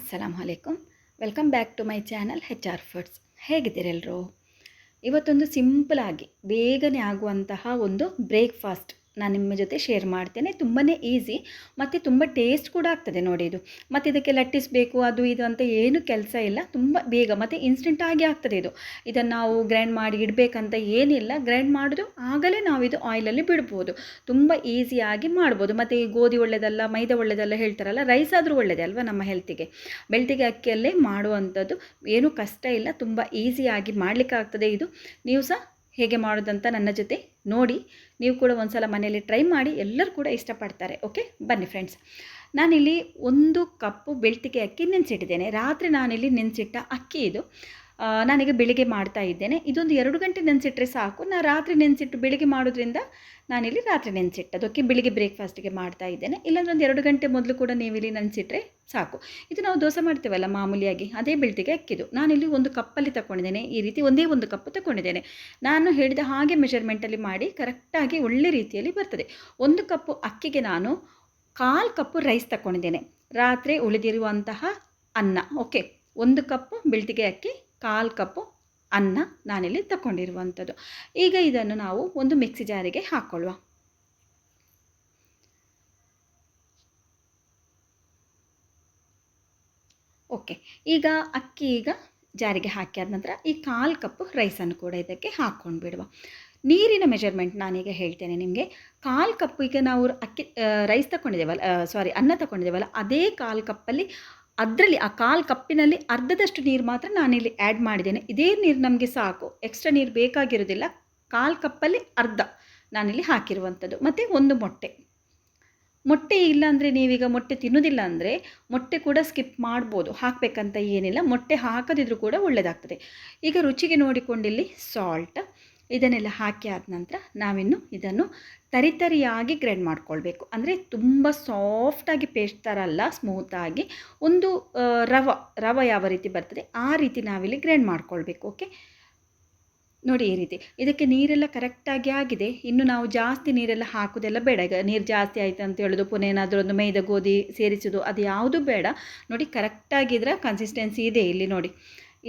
ಅಸ್ಸಲಾಂ ಅಲೈಕುಮ್. Welcome back to my channel H R Foods. ಹೇಗಿದ್ದೀರೆಲ್ಲರೂ ಇವತ್ತೊಂದು simple ಆಗಿ, ಬೇಗನೆ ಆಗುವಂತಹ ಒಂದು ಬ್ರೇಕ್ಫಾಸ್ಟ್. ನಾನು ನಿಮ್ಮ ಜೊತೆ ಶೇರ್ ಮಾಡ್ತೇನೆ. ತುಂಬಾ ಈಸಿ ಮತ್ತು ತುಂಬ ಟೇಸ್ಟ್ ಕೂಡ ಆಗ್ತದೆ ನೋಡಿ ಇದು. ಮತ್ತು ಇದಕ್ಕೆ ಲಟ್ಟಿಸಬೇಕು ಅದು ಇದು ಅಂತ ಏನು ಕೆಲಸ ಇಲ್ಲ. ತುಂಬ ಬೇಗ ಮತ್ತು ಇನ್ಸ್ಟೆಂಟ್ ಆಗಿ ಆಗ್ತದೆ ಇದು. ಇದನ್ನು ನಾವು ಗ್ರೈಂಡ್ ಮಾಡಿ ಇಡಬೇಕಂತ ಏನಿಲ್ಲ. ಗ್ರೈಂಡ್ ಮಾಡಿದ್ರು ಆಗಲೇ ನಾವು ಇದು ಆಯಿಲಲ್ಲಿ ಬಿಡ್ಬೋದು. ತುಂಬ ಈಸಿಯಾಗಿ ಮಾಡ್ಬೋದು. ಮತ್ತು ಈ ಗೋಧಿ ಒಳ್ಳೆಯದಲ್ಲ ಮೈದಾ ಒಳ್ಳೆಯದಲ್ಲ ಹೇಳ್ತಾರಲ್ಲ ರೈಸ್ ಆದರೂ ಒಳ್ಳೆಯದೇ ಅಲ್ವಾ ನಮ್ಮ ಹೆಲ್ತಿಗೆ ಬೆಳ್ತಿಗೆ ಅಕ್ಕಿಯಲ್ಲೇ ಮಾಡುವಂಥದ್ದು. ಏನೂ ಕಷ್ಟ ಇಲ್ಲ. ತುಂಬ ಈಸಿಯಾಗಿ ಮಾಡಲಿಕ್ಕಾಗ್ತದೆ ಇದು. ನೀವು ಸಹ ಹೇಗೆ ಮಾಡೋದಂತ ನನ್ನ ಜೊತೆ ನೋಡಿ. ನೀವು ಕೂಡ ಒಂದು ಸಲ ಮನೆಯಲ್ಲಿ ಟ್ರೈ ಮಾಡಿ ಎಲ್ಲರೂ ಕೂಡ ಇಷ್ಟಪಡ್ತಾರೆ ಓಕೆ ಬನ್ನಿ ಫ್ರೆಂಡ್ಸ್ ನಾನಿಲ್ಲಿ ಒಂದು ಕಪ್ಪು ಬೆಳ್ತಿಗೆ ಅಕ್ಕಿ ನೆನೆಸಿಟ್ಟಿದ್ದೇನೆ. ರಾತ್ರಿ ನಾನಿಲ್ಲಿ ನೆನೆಸಿಟ್ಟ ಅಕ್ಕಿ ಇದು. ನಾನೀಗ ಬೆಳಿಗ್ಗೆ ಮಾಡ್ತಾ ಇದ್ದೇನೆ. ಇದೊಂದು ಎರಡು ಗಂಟೆ ನೆನೆಸಿಟ್ರೆ ಸಾಕು. ನಾನು ರಾತ್ರಿ ನೆನೆಸಿಟ್ಟು ಬೆಳಿಗ್ಗೆ ಮಾಡೋದ್ರಿಂದ ನಾನಿಲ್ಲಿ ರಾತ್ರಿ ನೆನೆಸಿಟ್ಟು. ಅದಕ್ಕೆ ಬೆಳಿಗ್ಗೆ ಬ್ರೇಕ್ಫಾಸ್ಟಿಗೆ ಮಾಡ್ತಾ ಇದ್ದೇನೆ. ಇಲ್ಲಾಂದ್ರೆ ಒಂದು ಎರಡು ಗಂಟೆ ಮೊದಲು ಕೂಡ ನೀವು ಇಲ್ಲಿ ನೆನೆಸಿಟ್ರೆ ಸಾಕು. ಇದು ನಾವು ದೋಸೆ ಮಾಡ್ತೇವಲ್ಲ ಮಾಮೂಲಿಯಾಗಿ, ಅದೇ ಬೆಳ್ತಿಗೆ ಅಕ್ಕಿದು. ನಾನಿಲ್ಲಿ ಒಂದು ಕಪ್ಪಲ್ಲಿ ತಗೊಂಡಿದ್ದೇನೆ ಈ ರೀತಿ ಒಂದೇ ಒಂದು ಕಪ್ಪು ತಗೊಂಡಿದ್ದೇನೆ ನಾನು ಹೇಳಿದ ಹಾಗೆ ಮೆಷರ್ಮೆಂಟಲ್ಲಿ ಮಾಡಿ ಕರೆಕ್ಟಾಗಿ ಒಳ್ಳೆ ರೀತಿಯಲ್ಲಿ ಬರ್ತದೆ. ಒಂದು ಕಪ್ಪು ಅಕ್ಕಿಗೆ ನಾನು ಕಾಲು ಕಪ್ಪು ರೈಸ್ ತಗೊಂಡಿದ್ದೇನೆ ರಾತ್ರಿ ಉಳಿದಿರುವಂತಹ ಅನ್ನ. ಓಕೆ. ಒಂದು ಕಪ್ಪು ಬೆಳ್ತಿಗೆ ಅಕ್ಕಿ ಕಾಲು ಕಪ್ಪು ಅನ್ನ ನಾನಿಲ್ಲಿ ತಗೊಂಡಿರುವಂಥದ್ದು ಈಗ ಇದನ್ನು ನಾವು ಒಂದು ಮಿಕ್ಸಿ ಜಾರಿಗೆ ಹಾಕ್ಕೊಳ್ಳುವ. ಓಕೆ, ಈಗ ಅಕ್ಕಿ ಈಗ ಜಾರಿಗೆ ಹಾಕಿ ಆದ ನಂತರ ಈ ಕಾಲು ಕಪ್ಪು ರೈಸನ್ನು ಕೂಡ ಇದಕ್ಕೆ ಹಾಕ್ಕೊಂಡು ಬಿಡುವ ನೀರಿನ ಮೆಜರ್ಮೆಂಟ್ ನಾನೀಗ ಹೇಳ್ತೇನೆ ನಿಮಗೆ. ಕಾಲು ಕಪ್ಪು ಈಗ ನಾವು ಅಕ್ಕಿ ರೈಸ್ ತಗೊಂಡಿದ್ದೇವಲ್ಲ ಸಾರಿ ಅನ್ನ ತಗೊಂಡಿದ್ದೇವಲ್ಲ ಅದೇ ಕಾಲು ಕಪ್ಪಲ್ಲಿ ಅದರಲ್ಲಿ ಆ ಕಾಲು ಕಪ್ಪಿನಲ್ಲಿ ಅರ್ಧದಷ್ಟು ನೀರು ಮಾತ್ರ ನಾನಿಲ್ಲಿ ಆ್ಯಡ್ ಮಾಡಿದ್ದೇನೆ. ಇದೇ ನೀರು ನಮಗೆ ಸಾಕು. ಎಕ್ಸ್ಟ್ರಾ ನೀರು ಬೇಕಾಗಿರೋದಿಲ್ಲ. ಕಾಲು ಕಪ್ಪಲ್ಲಿ ಅರ್ಧ ನಾನಿಲ್ಲಿ ಹಾಕಿರುವಂಥದ್ದು. ಮತ್ತು ಒಂದು ಮೊಟ್ಟೆ. ಮೊಟ್ಟೆ ಇಲ್ಲ ಅಂದರೆ ನೀವೀಗ ಮೊಟ್ಟೆ ತಿನ್ನೋದಿಲ್ಲ ಅಂದರೆ ಮೊಟ್ಟೆ ಕೂಡ ಸ್ಕಿಪ್ ಮಾಡ್ಬೋದು. ಹಾಕಬೇಕಂತ ಏನಿಲ್ಲ. ಮೊಟ್ಟೆ ಹಾಕದಿದ್ರೂ ಕೂಡ ಒಳ್ಳೆಯದಾಗ್ತದೆ ಈಗ ರುಚಿಗೆ ನೋಡಿಕೊಂಡಿಲ್ಲಿ ಸಾಲ್ಟ್ ಇದನ್ನೆಲ್ಲ ಹಾಕಿ ಆದ ನಂತರ ನಾವಿನ್ನು ಇದನ್ನು ತರಿತರಿಯಾಗಿ ಗ್ರೈಂಡ್ ಮಾಡ್ಕೊಳ್ಬೇಕು. ಅಂದರೆ ತುಂಬ ಸಾಫ್ಟಾಗಿ ಪೇಸ್ಟ್ ಥರ ಅಲ್ಲ ಸ್ಮೂತಾಗಿ ಒಂದು ರವ ರವ ಯಾವ ರೀತಿ ಬರ್ತದೆ ಆ ರೀತಿ ನಾವಿಲ್ಲಿ ಗ್ರೈಂಡ್ ಮಾಡ್ಕೊಳ್ಬೇಕು ಓಕೆ ನೋಡಿ ಈ ರೀತಿ. ಇದಕ್ಕೆ ನೀರೆಲ್ಲ ಕರೆಕ್ಟಾಗಿ ಆಗಿದೆ. ಇನ್ನು ನಾವು ಜಾಸ್ತಿ ನೀರೆಲ್ಲ ಹಾಕೋದೆಲ್ಲ ಬೇಡ. ಈಗ ನೀರು ಜಾಸ್ತಿ ಆಯಿತು ಅಂತ ಹೇಳೋದು ಪುನಃ ಏನಾದರೂ ಒಂದು ಮೈದ ಗೋಧಿ ಸೇರಿಸೋದು, ಅದು ಯಾವುದು ಬೇಡ. ನೋಡಿ ಕರೆಕ್ಟಾಗಿದ್ರೆ ಕನ್ಸಿಸ್ಟೆನ್ಸಿ ಇದೆ ಇಲ್ಲಿ ನೋಡಿ.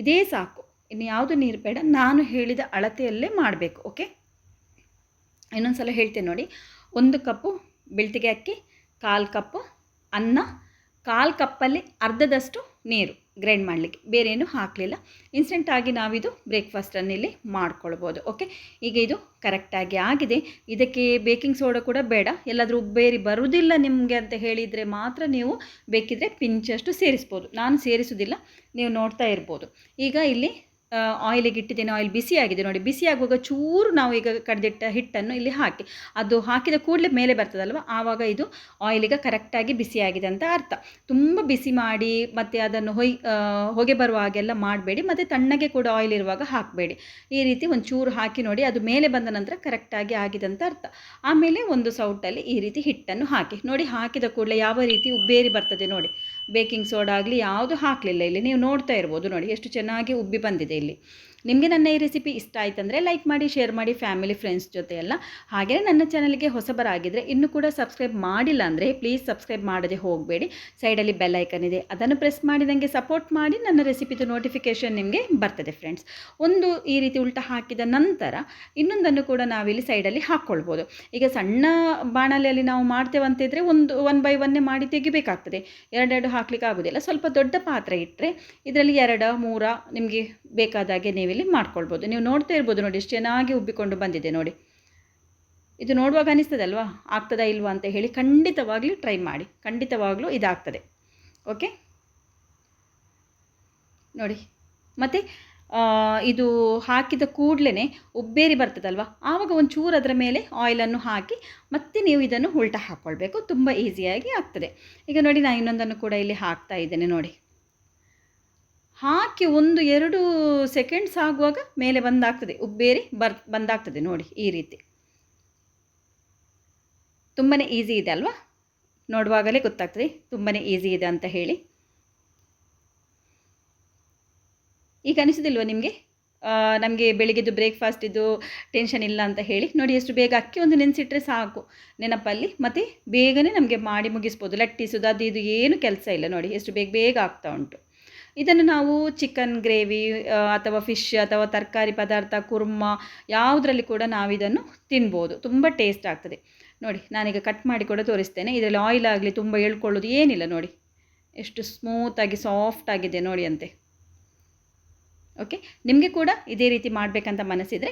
ಇದೇ ಸಾಕು. ಇನ್ನು ಯಾವುದು ನೀರು ಬೇಡ, ನಾನು ಹೇಳಿದ ಅಳತೆಯಲ್ಲೇ ಮಾಡಬೇಕು ಓಕೆ ಇನ್ನೊಂದು ಸಲ ಹೇಳ್ತೇನೆ ನೋಡಿ. ಒಂದು ಕಪ್ಪು ಬೆಳ್ತಿಗೆ ಅಕ್ಕಿ, ಕಾಲು ಕಪ್ಪು ಅನ್ನ, ಕಾಲು ಕಪ್ಪಲ್ಲಿ ಅರ್ಧದಷ್ಟು ನೀರು ಗ್ರೈಂಡ್ ಮಾಡಲಿಕ್ಕೆ. ಬೇರೇನು ಹಾಕಲಿಲ್ಲ. ಇನ್ಸ್ಟೆಂಟಾಗಿ ನಾವಿದು ಬ್ರೇಕ್ಫಾಸ್ಟನ್ನು ಇಲ್ಲಿ ಮಾಡ್ಕೊಳ್ಬೋದು ಓಕೆ ಈಗ ಇದು ಕರೆಕ್ಟಾಗಿ ಆಗಿದೆ. ಇದಕ್ಕೆ ಬೇಕಿಂಗ್ ಸೋಡಾ ಕೂಡ ಬೇಡ. ಎಲ್ಲಾದರೂ ಉಬ್ಬೇರಿ ಬರುವುದಿಲ್ಲ ನಿಮಗೆ ಅಂತ ಹೇಳಿದರೆ ಮಾತ್ರ ನೀವು ಬೇಕಿದ್ರೆ ಪಿಂಚಷ್ಟು ಸೇರಿಸ್ಬೋದು. ನಾನು ಸೇರಿಸೋದಿಲ್ಲ, ನೀವು ನೋಡ್ತಾ ಇರ್ಬೋದು. ಈಗ ಇಲ್ಲಿ ಆಯಿಲಿಗೆ ಇಟ್ಟಿದ್ದೇನೆ ಆಯಿಲ್ ಬಿಸಿಯಾಗಿದೆ ನೋಡಿ. ಬಿಸಿ ಆಗುವಾಗ ಚೂರು ನಾವು ಈಗ ಕಡ್ದಿಟ್ಟ ಹಿಟ್ಟನ್ನು ಇಲ್ಲಿ ಹಾಕಿ, ಅದು ಹಾಕಿದ ಕೂಡಲೇ ಮೇಲೆ ಬರ್ತದಲ್ವ? ಆವಾಗ ಇದು ಆಯಿಲಿಗೆ ಕರೆಕ್ಟಾಗಿ ಬಿಸಿಯಾಗಿದೆ ಅಂತ ಅರ್ಥ. ತುಂಬ ಬಿಸಿ ಮಾಡಿ, ಮತ್ತು ಅದನ್ನು ಹೊಯ್ ಹೊಗೆ ಬರುವ ಹಾಗೆಲ್ಲ ಮಾಡಬೇಡಿ, ಮತ್ತು ತಣ್ಣಗೆ ಕೂಡ ಆಯಿಲ್ ಇರುವಾಗ ಹಾಕಬೇಡಿ. ಈ ರೀತಿ ಒಂದು ಚೂರು ಹಾಕಿ ನೋಡಿ, ಅದು ಮೇಲೆ ಬಂದ ನಂತರ ಕರೆಕ್ಟಾಗಿ ಆಗಿದೆ ಅಂತ ಅರ್ಥ. ಆಮೇಲೆ ಒಂದು ಸೌಟಲ್ಲಿ ಈ ರೀತಿ ಹಿಟ್ಟನ್ನು ಹಾಕಿ, ನೋಡಿ ಹಾಕಿದ ಕೂಡಲೇ ಯಾವ ರೀತಿ ಉಬ್ಬೇರಿ ಬರ್ತದೆ ನೋಡಿ. ಬೇಕಿಂಗ್ ಸೋಡಾ ಆಗಲಿ ಯಾವುದು ಹಾಕಲಿಲ್ಲ ಇಲ್ಲಿ. ನೀವು ನೋಡ್ತಾ ಇರ್ಬೋದು ನೋಡಿ, ಎಷ್ಟು ಚೆನ್ನಾಗಿ ಉಬ್ಬಿ ಬಂದಿದೆ ಇಲ್ಲಿ. ನಿಮಗೆ ನನ್ನ ಈ ರೆಸಿಪಿ ಇಷ್ಟ ಆಯ್ತಂದರೆ ಲೈಕ್ ಮಾಡಿ ಶೇರ್ ಮಾಡಿ ಫ್ಯಾಮಿಲಿ ಫ್ರೆಂಡ್ಸ್ ಜೊತೆ ಎಲ್ಲ ಹಾಗೆಯೇ ನನ್ನ ಚಾನಲ್ಗೆ ಹೊಸಬರಾಗಿದ್ದರೆ ಇನ್ನೂ ಕೂಡ ಸಬ್ಸ್ಕ್ರೈಬ್ ಮಾಡಿಲ್ಲ ಅಂದರೆ ಪ್ಲೀಸ್ ಸಬ್ಸ್ಕ್ರೈಬ್ ಮಾಡದೆ ಹೋಗಬೇಡಿ. ಸೈಡಲ್ಲಿ ಬೆಲ್ ಐಕನ್ ಇದೆ, ಅದನ್ನು ಪ್ರೆಸ್ ಮಾಡಿ ನನಗೆ ಸಪೋರ್ಟ್ ಮಾಡಿ ನನ್ನ ರೆಸಿಪಿದು ನೋಟಿಫಿಕೇಷನ್ ನಿಮಗೆ ಬರ್ತದೆ ಫ್ರೆಂಡ್ಸ್ ಒಂದು ಈ ರೀತಿ ಉಲ್ಟ ಹಾಕಿದ ನಂತರ ಇನ್ನೊಂದನ್ನು ಕೂಡ ನಾವಿಲ್ಲಿ ಸೈಡಲ್ಲಿ ಹಾಕ್ಕೊಳ್ಬೋದು ಈಗ ಸಣ್ಣ ಬಾಣಲೆಯಲ್ಲಿ ನಾವು ಮಾಡ್ತೇವಂತಿದ್ರೆ ಒಂದು ಒನ್ ಬೈ ಒನ್ನೇ ಮಾಡಿ ತೆಗಿಬೇಕಾಗ್ತದೆ. ಎರಡೆರಡು ಹಾಕ್ಲಿಕ್ಕೆ ಆಗೋದಿಲ್ಲ ಸ್ವಲ್ಪ ದೊಡ್ಡ ಪಾತ್ರೆ ಇಟ್ಟರೆ ಇದರಲ್ಲಿ ಎರಡು, ಮೂರ ನಿಮಗೆ ಬೇಕಾದಾಗೆ ನೀವಿಲ್ಲಿ ಮಾಡ್ಕೊಳ್ಬೋದು. ನೀವು ನೋಡ್ತಾ ಇರ್ಬೋದು ನೋಡಿ, ಎಷ್ಟು ಚೆನ್ನಾಗಿ ಉಬ್ಬಿಕೊಂಡು ಬಂದಿದೆ ನೋಡಿ. ಇದು ನೋಡುವಾಗ ಅನಿಸ್ತದಲ್ವಾ? ಆಗ್ತದಾ ಇಲ್ವಾ ಅಂತ ಹೇಳಿ ಖಂಡಿತವಾಗಲೂ ಟ್ರೈ ಮಾಡಿ. ಖಂಡಿತವಾಗಲೂ ಇದಾಗ್ತದೆ. ಓಕೆ? ನೋಡಿ. ಮತ್ತು ಇದು ಹಾಕಿದ ಕೂಡಲೇ ಉಬ್ಬೇರಿ ಬರ್ತದಲ್ವ? ಆವಾಗ ಒಂಚೂರು ಅದರ ಮೇಲೆ ಆಯಿಲನ್ನು ಹಾಕಿ ಮತ್ತೆ ನೀವು ಇದನ್ನು ಉಲ್ಟಾ ಹಾಕ್ಕೊಳ್ಬೇಕು ತುಂಬ ಈಸಿಯಾಗಿ ಆಗ್ತದೆ. ಈಗ ನೋಡಿ ನಾನು ಇನ್ನೊಂದನ್ನು ಕೂಡ ಇಲ್ಲಿ ಹಾಕ್ತಾ ಇದ್ದೇನೆ ನೋಡಿ. ಹಾಕಿ ಒಂದು ಎರಡು ಸೆಕೆಂಡ್ಸ್ ಆಗುವಾಗ ಮೇಲೆ ಬಂದಾಗ್ತದೆ, ಉಬ್ಬೇರಿ ಬರ್, ಬಂದಾಗ್ತದೆ ನೋಡಿ ಈ ರೀತಿ. ತುಂಬಾ ಈಸಿ ಇದೆ ಅಲ್ವಾ? ನೋಡುವಾಗಲೇ ಗೊತ್ತಾಗ್ತದೆ ತುಂಬಾ ಈಸಿ ಇದೆ ಅಂತ ಹೇಳಿ. ಈಗ ಅನಿಸೋದಿಲ್ವ ನಿಮಗೆ? ನಮಗೆ ಬೆಳಿಗ್ಗೆದು ಬ್ರೇಕ್ಫಾಸ್ಟಿದ್ದು ಟೆನ್ಷನ್ ಇಲ್ಲ ಅಂತ ಹೇಳಿ, ನೋಡಿ ಎಷ್ಟು ಬೇಗ ಅಕ್ಕಿ ಒಂದು ನೆನೆಸಿಟ್ರೆ ಸಾಕು, ನೆನಪಲ್ಲಿ, ಮತ್ತು ಬೇಗನೆ ನಮಗೆ ಮಾಡಿ ಮುಗಿಸ್ಬೋದು. ಲಟ್ಟಿಸೋದು ಅದು ಇದು ಏನು ಕೆಲಸ ಇಲ್ಲ ನೋಡಿ, ಎಷ್ಟು ಬೇಗ ಬೇಗ ಆಗ್ತಾ ಉಂಟು. ಇದನ್ನು ನಾವು ಚಿಕನ್ ಗ್ರೇವಿ ಅಥವಾ ಫಿಶ್ ಅಥವಾ ತರಕಾರಿ ಪದಾರ್ಥ, ಕುರ್ಮ ಯಾವುದರಲ್ಲಿ ಕೂಡ ನಾವು ಇದನ್ನು ತಿನ್ಬೋದು. ತುಂಬ ಟೇಸ್ಟ್ ಆಗ್ತದೆ. ನೋಡಿ, ನಾನೀಗ ಕಟ್ ಮಾಡಿ ಕೂಡ ತೋರಿಸ್ತೇನೆ. ಇದರಲ್ಲಿ ಆಯಿಲ್ ಆಗಲಿ ತುಂಬ ಎಳ್ಕೊಳ್ಳೋದು ಏನಿಲ್ಲ ನೋಡಿ. ಎಷ್ಟು ಸ್ಮೂತಾಗಿ ಸಾಫ್ಟ್ ಆಗಿದೆ ನೋಡಿ ಅಂತೆ. ಓಕೆ ನಿಮಗೆ ಕೂಡ ಇದೇ ರೀತಿ ಮಾಡಬೇಕಂತ ಮನಸ್ಸಿದ್ರೆ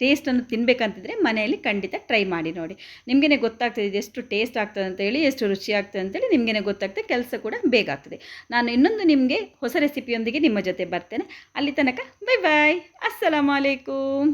ಟೇಸ್ಟನ್ನು ತಿನ್ನಬೇಕಂತಿದ್ರೆ ಮನೆಯಲ್ಲಿ ಖಂಡಿತ ಟ್ರೈ ಮಾಡಿ ನೋಡಿ. ನಿಮಗೇ ಗೊತ್ತಾಗ್ತದೆ ಎಷ್ಟು ಟೇಸ್ಟ್ ಆಗ್ತದೆ ಅಂತೇಳಿ, ಎಷ್ಟು ರುಚಿ ಆಗ್ತದೆ ಅಂತೇಳಿ ನಿಮಗೇ ಗೊತ್ತಾಗ್ತದೆ, ಕೆಲಸ ಕೂಡ ಬೇಗ ಆಗ್ತದೆ. ನಾನು ಇನ್ನೊಂದು ನಿಮಗೆ ಹೊಸ ರೆಸಿಪಿಯೊಂದಿಗೆ ನಿಮ್ಮ ಜೊತೆ ಬರ್ತೇನೆ. ಅಲ್ಲಿ ತನಕ ಬೈ ಬಾಯ್ ಅಸ್ಸಲಾಮು ಅಲೈಕುಮ್